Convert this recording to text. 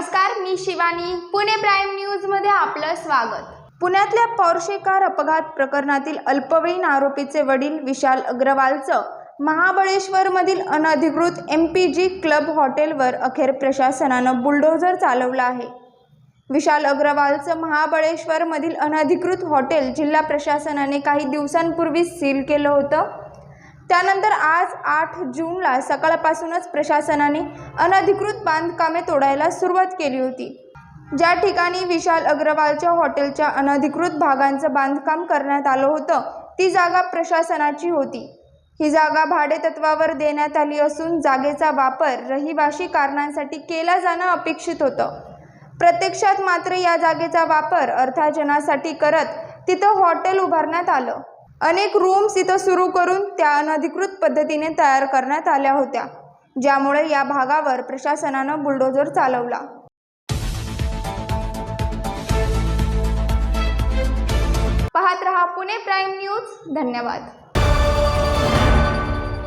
नमस्कार मी शिवानी. पुणे प्राईम न्यूजमध्ये आपलं स्वागत. पुण्यातल्या पौरशेकार कार अपघात प्रकरणातील अल्पवयीन आरोपीचे वडील विशाल अग्रवालचं महाबळेश्वरमधील अनधिकृत एम पी जी क्लब हॉटेलवर अखेर प्रशासनानं बुलडोझर चालवलं आहे. विशाल अग्रवालचं महाबळेश्वरमधील अनधिकृत हॉटेल जिल्हा प्रशासनाने काही दिवसांपूर्वी सील केलं होतं. त्यानंतर आज आठ जूनला सकाळपासूनच प्रशासनाने अनधिकृत बांधकामे तोडायला सुरुवात केली होती. ज्या ठिकाणी विशाल अग्रवालच्या हॉटेलच्या अनधिकृत भागांचं बांधकाम करण्यात आलं होतं ती जागा प्रशासनाची होती. ही जागा भाडेतत्वावर देण्यात आली असून जागेचा वापर रहिवाशी कारणांसाठी केला जाणं अपेक्षित होतं. प्रत्यक्षात मात्र या जागेचा वापर अर्थार्जनासाठी करत तिथं हॉटेल उभारण्यात आलं. अनेक रूम्स इथं सुरू करून त्या अनधिकृत पद्धतीने तयार करण्यात आल्या होत्या ज्यामुळे या भागावर प्रशासनानं बुलडोझर चालवला. पाहत रहा पुणे प्राईम न्यूज. धन्यवाद.